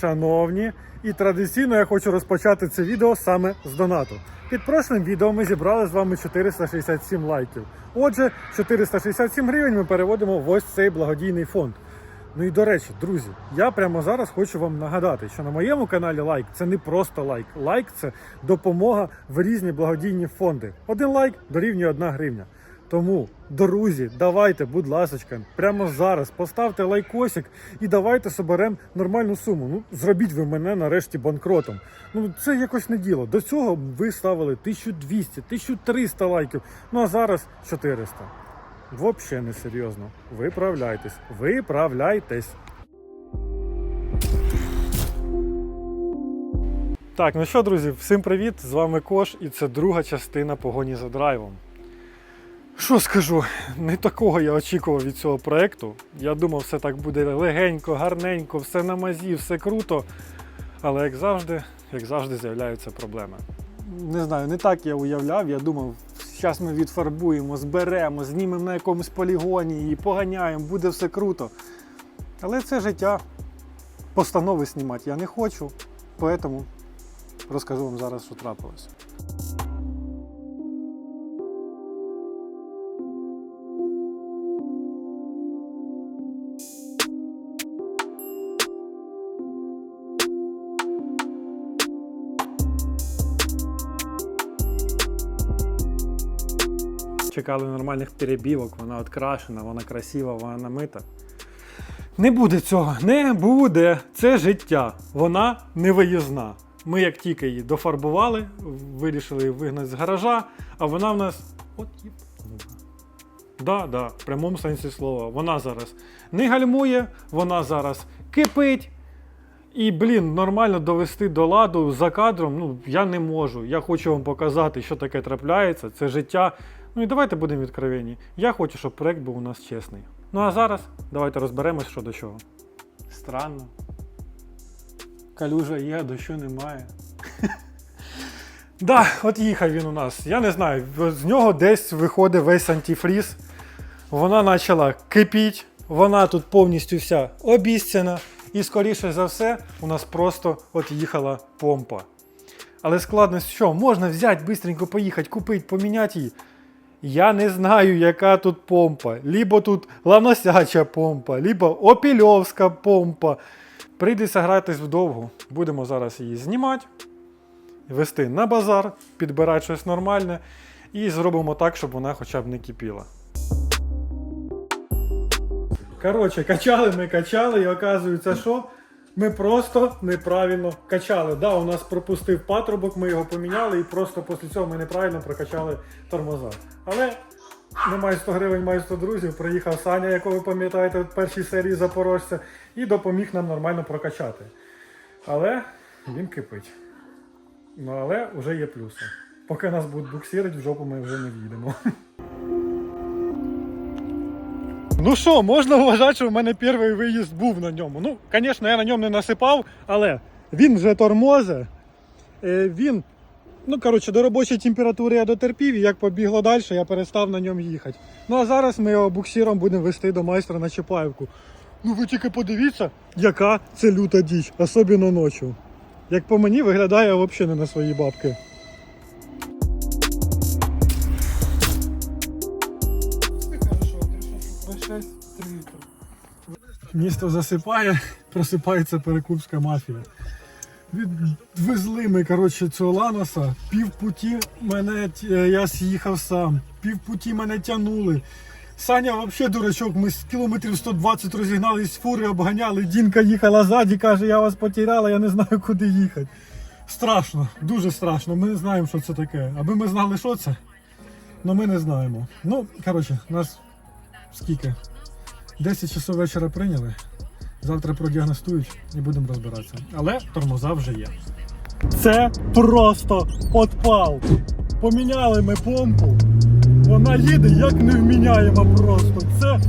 шановні, і традиційно я хочу розпочати це відео саме з донату. Під прошлим відео ми зібрали з вами 467 лайків. Отже, 467 гривень ми переводимо в ось цей благодійний фонд. Ну і до речі, друзі, я прямо зараз хочу вам нагадати, що на моєму каналі лайк це не просто лайк. Лайк це допомога в різні благодійні фонди. Один лайк дорівнює одна гривня. Тому, друзі, давайте, будь ласочка, прямо зараз поставте лайкосик і давайте соберемо нормальну суму. Ну, зробіть ви мене нарешті банкротом. Ну це якось не діло. До цього ви ставили 1200, 1300 лайків. Ну а зараз 400. Взагалі не серйозно. Виправляйтесь, виправляйтесь. Так, ну що, друзі, всім привіт! З вами Кош, і це друга частина погоні за драйвом. Що скажу, не такого я очікував від цього проєкту. Я думав, все так буде легенько, гарненько, все на мазі, все круто. Але як завжди, як завжди, з'являються проблеми. Не знаю, не так я уявляв. Я думав, зараз ми відфарбуємо, зберемо, знімемо на якомусь полігоні і поганяємо, буде все круто. Але це життя. Постанови знімати я не хочу, тому розкажу вам зараз, що трапилось. Чекали нормальних перебівок, вона открашена, вона красива, вона намита. Не буде цього, не буде. Це життя. Вона не виїзна. Ми як тільки її дофарбували, вирішили вигнати з гаража, а вона в нас. От їп. Да, да, в прямому сенсі слова. Вона зараз не гальмує, вона зараз кипить. І, блін, нормально довести до ладу за кадром, ну, я не можу. Я хочу вам показати, що таке трапляється, це життя. Ну і давайте будемо відкровенні. Я хочу, щоб проект був у нас чесний. Ну а зараз давайте розберемось, що до чого. Странно. Калюжа є, дощу немає. Да, от їхав він у нас. Я не знаю, з нього десь виходить весь антифріз. Вона почала кипіти, вона тут повністю вся обіцяна. І скоріше за все, у нас просто от їхала помпа. Але складність що? Можна взяти, бистренько поїхати, купити, поміняти її. Я не знаю, яка тут помпа. Лібо тут ланосяча помпа, либо опільовська помпа. Прийдеться гратись вдовго. Будемо зараз її знімати, вести на базар, підбирати щось нормальне і зробимо так, щоб вона хоча б не кипіла. Коротше, качали ми качали, і оказується, що ми просто неправильно качали. Да, у нас пропустив патрубок, ми його поміняли, і просто після цього ми неправильно прокачали тормоза. Але немає 100 гривень, маю 100 друзів. Приїхав Саня, якого ви пам'ятаєте в першій серії Запорожця, і допоміг нам нормально прокачати. Але він кипить. Ну але вже є плюси. Поки нас будуть буксирити, в жопу ми вже не в'їдемо. Ну що, можна вважати, що в мене перший виїзд був на ньому. Ну, звісно, я на ньому не насипав, але він вже тормозе. Е, Він, ну коротше, до робочої температури я дотерпів, і як побігло далі, я перестав на ньому їхати. Ну а зараз ми його буксиром будемо вести до майстра на Чапаївку. Ну ви тільки подивіться, яка це люта діч, особливо ночі. Як по мені, виглядає взагалі не на свої бабки. Місто засипає, просипається перекупська мафія. Відвезли ми коротше, цього ланоса, півпуті мене е, я з'їхав сам, півпуті мене тягнули. Саня взагалі дурачок, ми з кілометрів 120 розігнались фури, обганяли. Дінка їхала ззаді, каже, я вас потеряла, я не знаю, куди їхати. Страшно, дуже страшно. Ми не знаємо, що це таке. Аби ми знали, що це, але ми не знаємо. Ну, коротше, нас скільки? 10 часов вечора прийняли. Завтра продіагностують і будемо розбиратися. Але тормоза вже є. Це просто подпал. Поміняли ми помпу. Вона їде як невміняєма просто. Це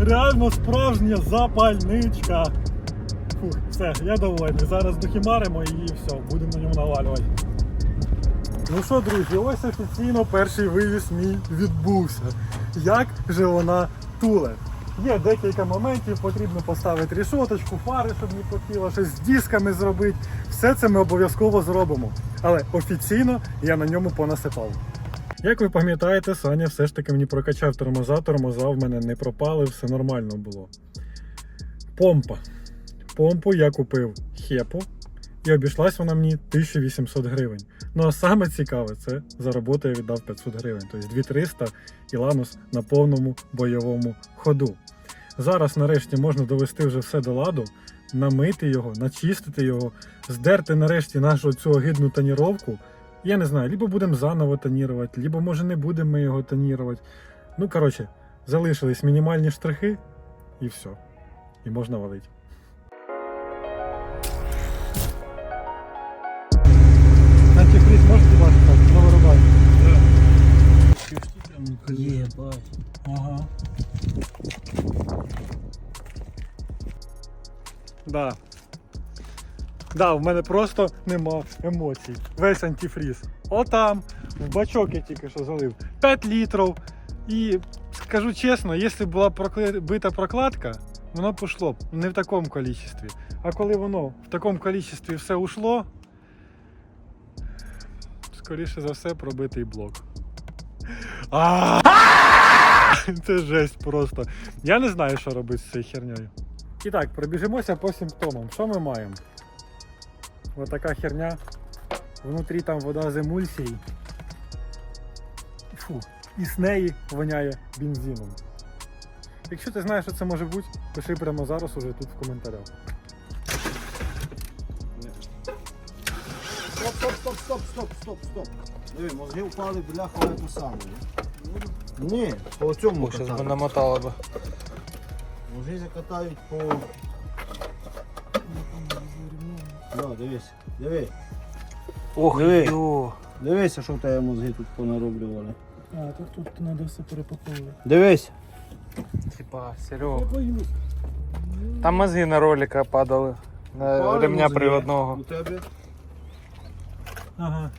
реально справжня запальничка. Фух, все, я довольний. Зараз дохімаримо і все, будемо на ньому навалювати. Ну що, друзі, ось офіційно перший вивіз мій відбувся. Як же вона туле? Є декілька моментів, потрібно поставити рішоточку, фари, щоб не потіло, щось з дисками зробити. Все це ми обов'язково зробимо. Але офіційно я на ньому понасипав. Як ви пам'ятаєте, Саня все ж таки мені прокачав тормоза, тормоза в мене не пропали, все нормально було. Помпа. Помпу я купив хепу і обійшлась вона мені 1800 гривень. Ну а саме цікаве, це за роботу я віддав 500 гривень, тобто 2300 і Ланус на повному бойовому ходу. Зараз нарешті можна довести вже все до ладу, намити його, начистити його, здерти нарешті нашу цю огидну тоніровку. Я не знаю, либо будемо заново тонірувати, либо може не будемо ми його тонірувати. Ну, коротше, залишились мінімальні штрихи і все. І можна валити. Да. Да, в мене просто нема емоцій. Весь антифріз. Отам, в бачок я тільки що залив. 5 літрів. І скажу чесно, якщо була бита прокладка, воно пішло б не в такому кількості. А коли воно в такому кількості все ушло, скоріше за все пробитий блок. Це жесть просто. Я не знаю, що робити з цією хернею. І так, пробіжимося по симптомам. Що ми маємо? Ось така херня. Внутрі там вода з емульсії. Фу. І з неї воняє бензином. Якщо ти знаєш, що це може бути, пиши прямо зараз уже тут в коментарях. Стоп, стоп, стоп, стоп, стоп, стоп, стоп. Диви, мозги впали бляха в эту саму. Ні, по цьому Сейчас бы катали. намотало бы. Мозги закатають по... Да, дивись, диви. Ох, Диви. Дивися, що в тебе мозги тут понароблювали. А, тут, тут треба все перепаковувати. Дивись. Типа, Серега. Там мозги на ролика падали. На ремня мозги. приводного. У тебе Ага.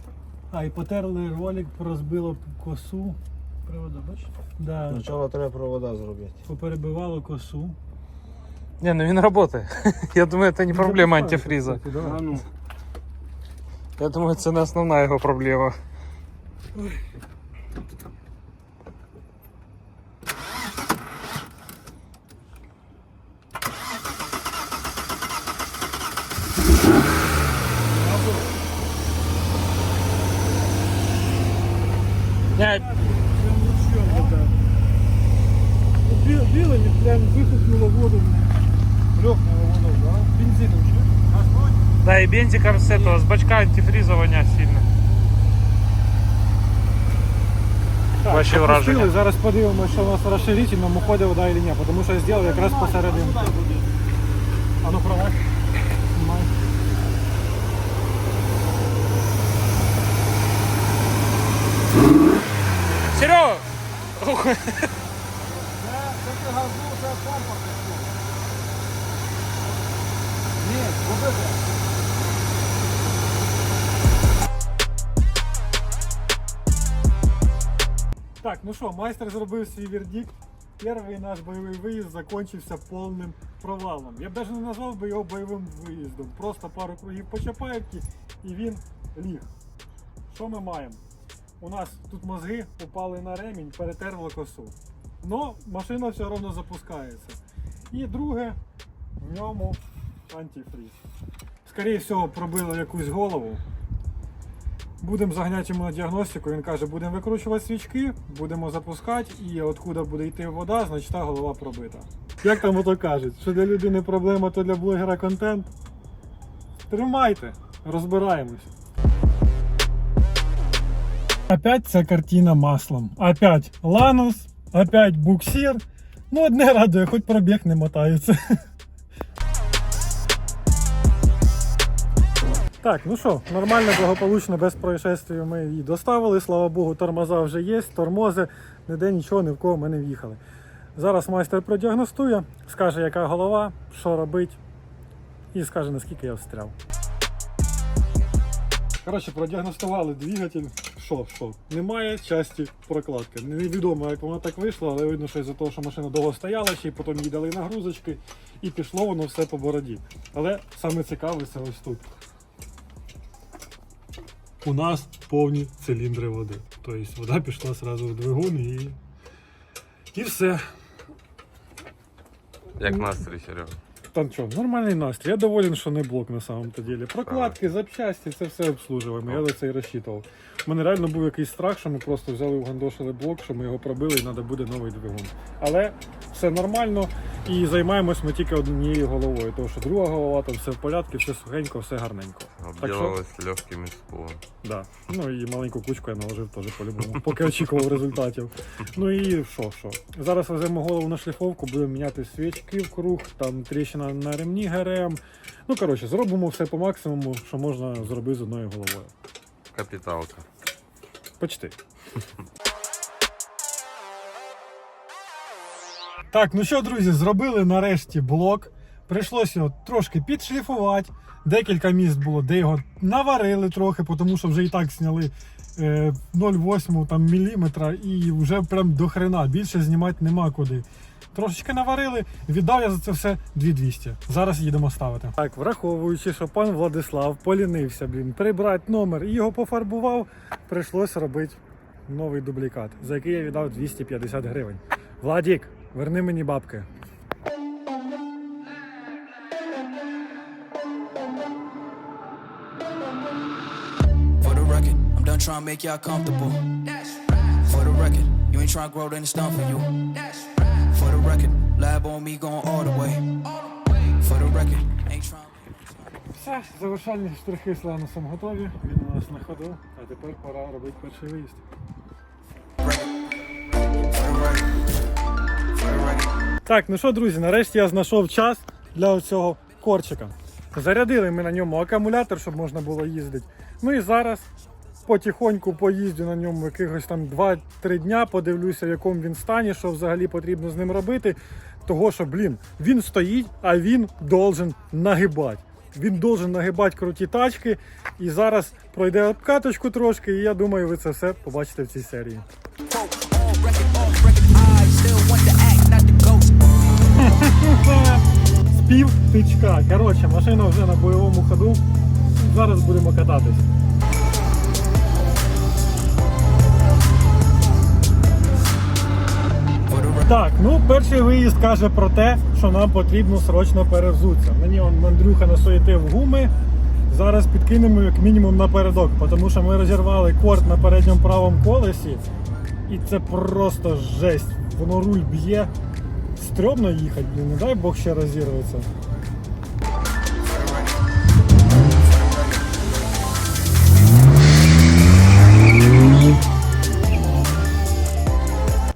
А, і потерли ролик, розбило косу. Привода, бачиш? Да. спочатку треба провода зробити. Поперебивало косу. Не, ну він работает. Я думаю, это не проблема антифриза. Ну. Я думаю, це не основна його проблема. Не, бензиком с этого, с бачка антифриза воня сильно. Так, Ваші запустили. враження? Зараз подивимося, що у нас в розширительному ходить вода чи ні, тому що я зробив якраз посередині. А ну провай. Знімай. Серега! Так, ну що, майстер зробив свій вердикт. Перший наш бойовий виїзд закінчився повним провалом. Я б навіть не назвав би його бойовим виїздом. Просто пару кругів по Чапаївці і він ліг. Що ми маємо? У нас тут мозги упали на ремінь, перетерло косу. Но машина все одно запускається. І друге, в ньому антифріз. Скоріше всього, пробило якусь голову. Будемо заганяти йому на діагностику. Він каже, будемо викручувати свічки, будемо запускати, і откуда буде йти вода, значить та голова пробита. Як там ото кажуть, що для людини проблема, то для блогера контент. Тримайте, розбираємось. Опять ця картина маслом. Опять ланус, опять буксир. Ну, одне радує, хоч пробіг не мотається. Так, ну що, нормально, благополучно, без происшествий ми її доставили. Слава Богу, тормоза вже є, тормози, ніде нічого, ні в кого ми не в'їхали. Зараз майстер продіагностує, скаже, яка голова, що робить, і скаже, наскільки я встряв. Коротше, продіагностували двигатель. Що, що? Немає часті прокладки. Невідомо, як воно так вийшло, але видно, що із-за того, що машина довго стояла, ще й потім їй дали нагрузочки, і пішло воно все по бороді. Але саме цікаве це ось тут. У нас повні циліндри води. Тобто вода пішла одразу в двигун і. І все. Як настрій, Серега? Там що, нормальний настрій. Я доволен, що не блок на самом-то ділі. Прокладки, запчасті, це все обслужуємо. Я за це і розчитував. У мене реально був якийсь страх, що ми просто взяли угандошили блок, що ми його пробили і треба буде новий двигун. Але все нормально і займаємось ми тільки однією головою. Тому що друга голова, там все в порядку, все сухенько, все гарненько. Обділилась легким іспугом. Да. Ну і маленьку кучку я наложив теж по-любому, поки очікував результатів. Ну і що, що? Зараз веземо голову на шліфовку, будемо міняти свічки в круг, там тріщина на ремні ГРМ. Ну коротше, зробимо все по максимуму, що можна зробити з одною головою. Капіталка. Почти. Так, ну що, друзі, зробили нарешті блок. Прийшлося його трошки підшліфувати. Декілька місць було, де його наварили трохи, тому що вже і так зняли е, 0,8 там, міліметра і вже прям до хрена. Більше знімати нема куди. Трошечки наварили, віддав я за це все 2200. Зараз їдемо ставити. Так, враховуючи, що пан Владислав полінився, блін, прибрати номер і його пофарбував, прийшлося робити новий дублікат, за який я віддав 250 гривень. Владік, верни мені бабки. Trying to make y'all comfortable. That's right. For the record, you ain't trying to grow, then it's done for you. That's right. For the record, lab on me going all the way. All the way. For the record, ain't trying. Все, завершальні штрихи з ланусом готові. Він у нас на ходу, а тепер пора робити перший виїзд. Так, ну що, друзі, нарешті я знайшов час для цього корчика. Зарядили ми на ньому акумулятор, щоб можна було їздити. Ну і зараз потихоньку поїздю на ньому якихось там 2-3 дня, подивлюся, в якому він стані, що взагалі потрібно з ним робити. Того, що, блін, він стоїть, а він должен нагибати. Він должен нагибати круті тачки. І зараз пройде обкаточку трошки, і я думаю, ви це все побачите в цій серії. Спів тичка. Коротше, машина вже на бойовому ходу. Зараз будемо кататись. Так, ну перший виїзд каже про те, що нам потрібно срочно перевзутися. Мені он мандрюха насуєтив гуми. Зараз підкинемо як мінімум напередок, тому що ми розірвали корт на передньому правому колесі. І це просто жесть. Воно руль б'є. Стрьомно їхати, блін, не дай Бог ще розірветься.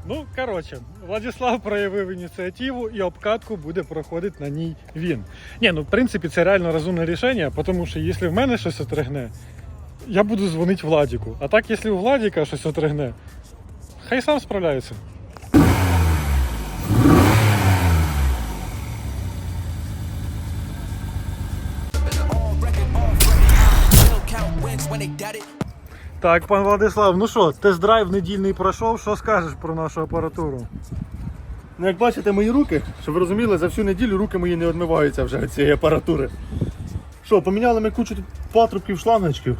Ну, коротше, Владислав проявив ініціативу і обкатку буде проходити на ній він. Ні, ну в принципі це реально розумне рішення, тому що якщо в мене щось отригне, я буду дзвонити Владіку. А так, якщо у Владіка щось отригне, хай сам справляється. Так, пан Владислав, ну що, тест-драйв недільний пройшов. Що скажеш про нашу апаратуру? Ну, як бачите, мої руки, щоб ви розуміли, за всю неділю руки мої не відмиваються вже від цієї апаратури. Що, поміняли ми кучу патрубків, шлангочків.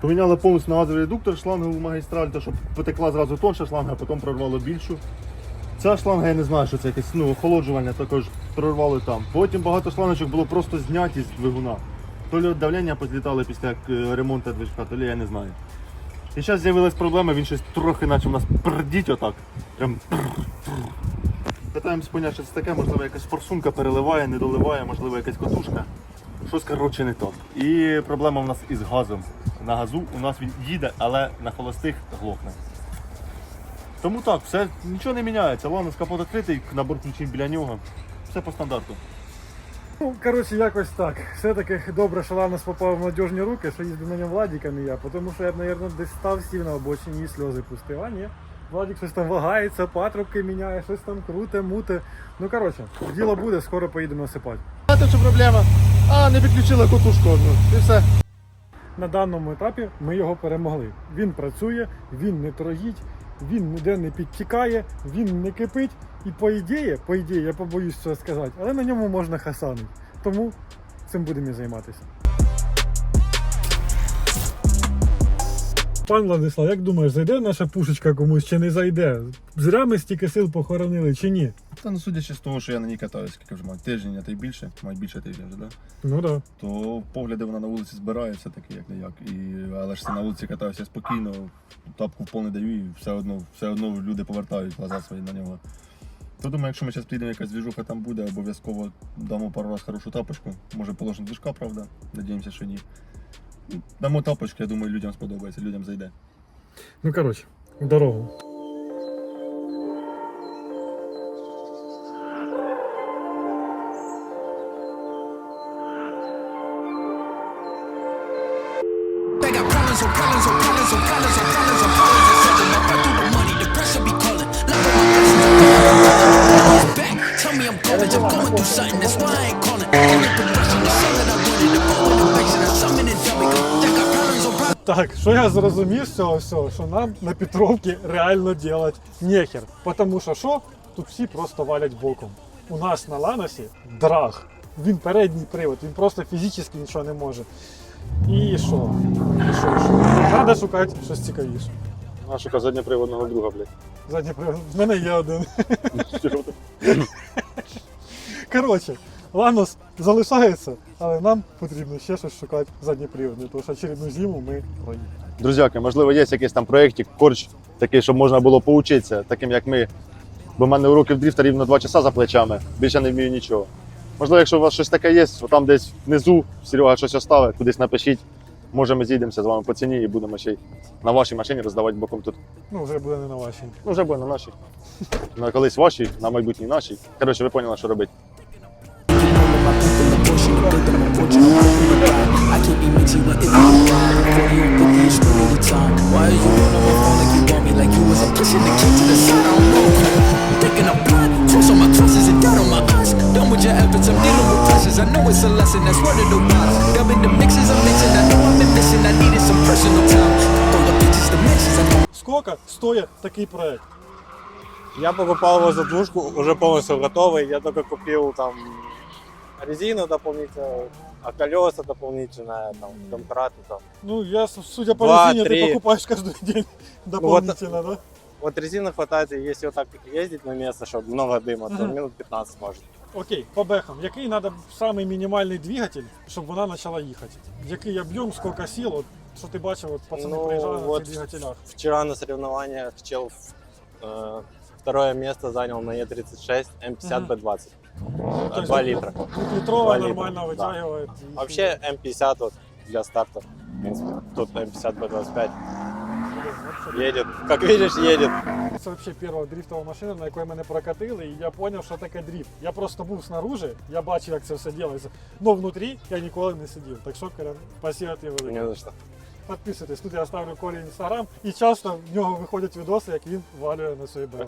Поміняли повністю на газовий редуктор, шлангу магістраль, то щоб потекла зразу тонша шланга, а потім прорвало більшу. Ця шланга, я не знаю, що це якесь ну, охолоджування також прорвали там. Потім багато шлангочок було просто зняті з двигуна. То от давлення позлітали після е, ремонту движка, то лі я не знаю. І зараз з'явилась проблема, він щось трохи наче у нас пердіть отак. Прям Питаємось поняти, що це таке, можливо, якась форсунка переливає, не доливає, можливо, якась катушка. Щось коротше не то. І проблема в нас із газом. На газу у нас він їде, але на холостих глохне. Тому так, все нічого не міняється. Ладно, капот відкритий, набор ключів біля нього. Все по стандарту. Ну, коротше, якось так. Все-таки добре, що Ланос попав в надіжні руки, що їздив на ньому Владіка, не я. Тому що я б, мабуть, десь став сів на обочині і сльози пустив. А ні. Владік щось там вагається, патрубки міняє, щось там круте, муте. Ну коротше, діло буде, скоро поїдемо насипати. Знаєте, що проблема? А, не підключила катушку одну. І все. на даному етапі ми його перемогли. Він працює, він не торгіть, він ніде не підтікає, він не кипить. І по ідеї, по ідеї, я побоюсь цього сказати, але на ньому можна хасанити. Тому цим будемо і займатися. Пан Владислав, як думаєш, зайде наша пушечка комусь чи не зайде? Зря ми стільки сил похоронили чи ні? Та ну судячи з того, що я на ній катаюсь, скільки вже маю тиждень, а то й більше, має більше тижня вже, да? Ну так. Да. то погляди вона на вулиці збирає все-таки як не як. І, але ж це на вулиці катаюся спокійно, тапку в пол не даю і все одно, все одно люди повертають глаза свої на нього. То думаю, якщо ми зараз підемо, якась двіжуха там буде, обов'язково дамо пару раз хорошу тапочку. Може положимо движка, правда. Надіємося, що ні. Ну, Дамо тапочку, я думаю, людям сподобається, людям зайде. Ну коротше, в дорогу. The the tell me I'm garbage, I'm going through something, that's why I ain't calling. Only progression, the song that I wanted, the goal Так, що я зрозумів з цього всього, що нам на Петровці реально делать нехер. Тому що що? Тут всі просто валять боком. У нас на Ланосі драг. Він передній привод, він просто фізично нічого не може. І що? І що, що? Треба шукати щось цікавіше. А шука задньоприводного друга, блядь. Задній привод. В мене є один. Коротше, Ланос залишається, але нам потрібно ще щось шукати задніприводне, тому що очередну зиму ми проїдемо. Друзяки, можливо, є якийсь там проєктик, корч такий, щоб можна було поучитися, таким як ми. Бо в мене уроків дріфта рівно 2 часа за плечами, більше не вмію нічого. Можливо, якщо у вас щось таке є, там десь внизу Серега щось оставить, кудись напишіть. Може, ми зійдемося з вами по ціні і будемо ще й на вашій машині роздавати боком тут. Ну, вже буде не на вашій. Ну, вже буде на нашій. На колись вашій, на майбутній нашій. Коротше, ви поняли, що робити. A I'm the. I can't be mixy when it's on the ride. 40 on 50 is spending the time. Why are you on my phone like you want me, like you was I'm pushing the kid to the side? I don't know. Thinking I'm blind, cross on my crosses and doubt on my eyes. Done with your efforts, I'm dealing with pressures. I know it's a lesson, that's word of the wise. The mixes I'm mixing, I know I've been missing. I needed some personal time. Throw the bitches dimensions, I know. Скільки стоїть такий проект? Я покупал его за двушку, уже полностью готовый. Я только купил там резина дополнительная, а колеса дополнительные, там, домкраты там. Ну, я, судя по Два, резине, три. ты покупаешь каждый день ну, дополнительно, вот, да? Вот резины хватает, если вот так ездить на место, чтобы много дыма, то угу. минут 15 может. Окей, по бэхам. Який надо самый минимальный двигатель, щоб вона почала їхати? Який об'єм, сколько сил? вот что ты бачил вот пацани ну, приїжджали вот на цих двигателях. Вчера на соревнованиях чел э, второе место занял на Е36 М50 Б20. 2 ну, литра. Литровая Два нормально литра, вытягивает. Да. Вообще М50 вот для старта. В принципе, тут М50 Б25. Едет. Как видишь, едет. Это вообще перша дрифтова машина, на якій мене прокатили, и я понял что такое дрифт. Я просто был снаружи, я бачив, как це все робиться. но внутри я ніколи не сидел Так що, Карен, спасибо тебе. Не за що. Підписуйтесь, тут я ставлю колі інстаграм і часто в нього виходять відоси, як він валює на своїй BMW.